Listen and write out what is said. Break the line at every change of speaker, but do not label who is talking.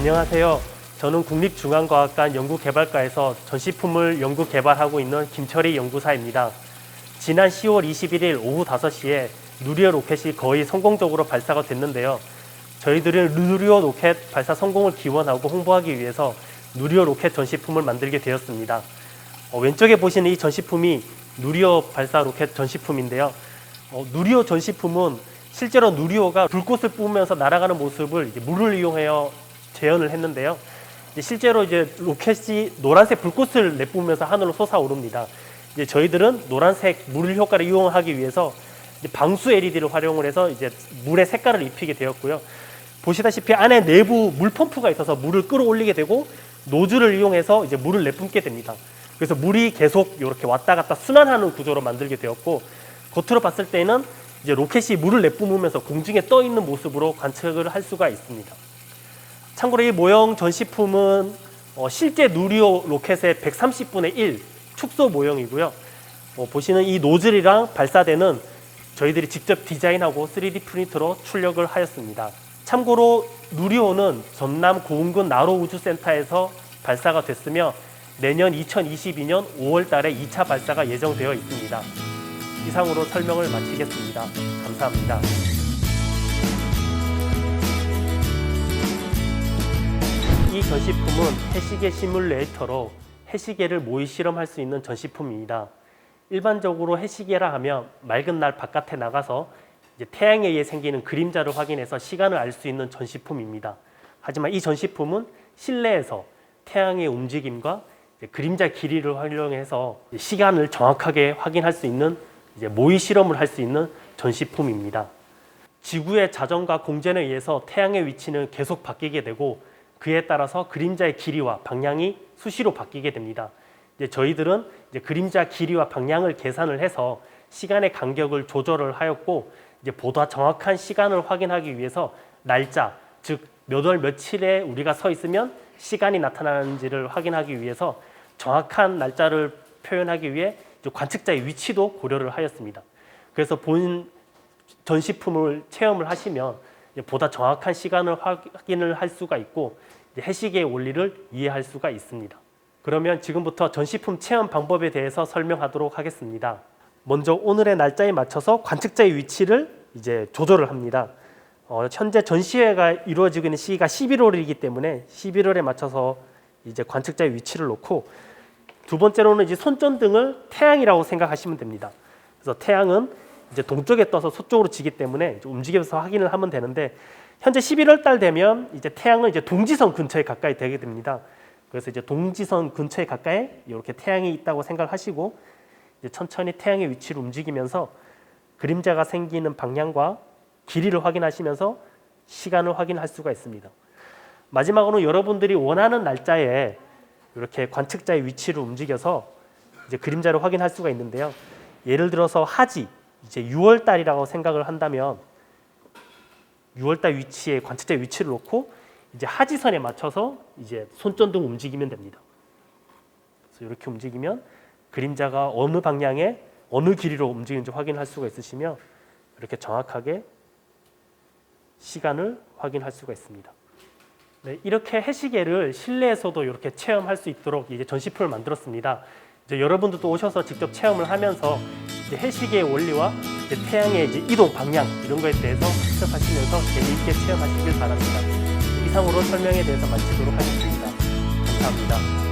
안녕하세요. 저는 국립중앙과학관 연구개발과에서 전시품을 연구 개발하고 있는 김철희 연구사입니다. 지난 10월 21일 오후 5시에 누리호 로켓이 거의 성공적으로 발사가 됐는데요. 저희들은 누리호 로켓 발사 성공을 기원하고 홍보하기 위해서 누리호 로켓 전시품을 만들게 되었습니다. 어, 왼쪽에 보시는 이 전시품이 누리호 발사 로켓 전시품인데요. 어, 누리호 전시품은 실제로 누리호가 불꽃을 뿜으면서 날아가는 모습을 물을 이용하여 재현을 했는데요. 이제 실제로 이제 로켓이 노란색 불꽃을 내뿜으면서 하늘로 솟아오릅니다. 이제 저희들은 노란색 물 효과를 이용하기 위해서 방수 LED를 활용을 해서 이제 물의 색깔을 입히게 되었고요. 보시다시피 안에 내부 물 펌프가 있어서 물을 끌어올리게 되고 노즐을 이용해서 이제 물을 내뿜게 됩니다. 그래서 물이 계속 이렇게 왔다 갔다 순환하는 구조로 만들게 되었고 겉으로 봤을 때는 이제 로켓이 물을 내뿜으면서 공중에 떠 있는 모습으로 관측을 할 수가 있습니다. 참고로 이 모형 전시품은 어, 실제 누리호 로켓의 130분의 1 축소 모형이고요. 어, 보시는 이 노즐이랑 발사대는 저희들이 직접 디자인하고 3D 프린터로 출력을 하였습니다. 참고로 누리호는 전남 고흥군 나로 우주센터에서 발사가 됐으며 내년 2022년 5월 달에 2차 발사가 예정되어 있습니다. 이상으로 설명을 마치겠습니다. 감사합니다. 전시품은 해시계 시뮬레이터로 해시계를 모의 실험할 수 있는 전시품입니다. 일반적으로 해시계라 하면 맑은 날 바깥에 나가서 태양에 의해 생기는 그림자를 확인해서 시간을 알 수 있는 전시품입니다. 하지만 이 전시품은 실내에서 태양의 움직임과 그림자 길이를 활용해서 시간을 정확하게 확인할 수 있는 모의 실험을 할 수 있는 전시품입니다. 지구의 자전과 공전에 의해서 태양의 위치는 계속 바뀌게 되고 그에 따라서 그림자의 길이와 방향이 수시로 바뀌게 됩니다. 이제 저희들은 이제 그림자 길이와 방향을 계산을 해서 시간의 간격을 조절을 하였고 이제 보다 정확한 시간을 확인하기 위해서 날짜 즉 몇 월 며칠에 우리가 서 있으면 시간이 나타나는지를 확인하기 위해서 정확한 날짜를 표현하기 위해 관측자의 위치도 고려를 하였습니다. 그래서 본 전시품을 체험을 하시면 보다 정확한 시간을 확인을 할 수가 있고 해시계의 원리를 이해할 수가 있습니다. 그러면 지금부터 전시품 체험 방법에 대해서 설명하도록 하겠습니다. 먼저 오늘의 날짜에 맞춰서 관측자의 위치를 이제 조절을 합니다. 어, 현재 전시회가 이루어지고 있는 시기가 11월이기 때문에 11월에 맞춰서 이제 관측자의 위치를 놓고 두 번째로는 이제 손전등을 태양이라고 생각하시면 됩니다. 그래서 태양은 이제 동쪽에 떠서 서쪽으로 지기 때문에 움직여서 확인을 하면 되는데 현재 11월 달 되면 이제 태양은 이제 동지선 근처에 가까이 되게 됩니다. 그래서 이제 동지선 근처에 가까이 이렇게 태양이 있다고 생각하시고 이제 천천히 태양의 위치를 움직이면서 그림자가 생기는 방향과 길이를 확인하시면서 시간을 확인할 수가 있습니다. 마지막으로 여러분들이 원하는 날짜에 이렇게 관측자의 위치를 움직여서 이제 그림자를 확인할 수가 있는데요. 예를 들어서 하지 이제 6월 달이라고 생각을 한다면 6월 달 위치에 관측자 위치를 놓고 이제 하지선에 맞춰서 이제 손전등 움직이면 됩니다. 그래서 이렇게 움직이면 그림자가 어느 방향에 어느 길이로 움직이는지 확인할 수가 있으시며 이렇게 정확하게 시간을 확인할 수가 있습니다. 네, 이렇게 해시계를 실내에서도 이렇게 체험할 수 있도록 이제 전시품을 만들었습니다. 이제 여러분들도 오셔서 직접 체험을 하면서 해시계의 원리와 태양의 이제 이동 방향 이런 거에 대해서 학습하시면서 재미있게 체험하시길 바랍니다. 이상으로 설명에 대해서 마치도록 하겠습니다. 감사합니다.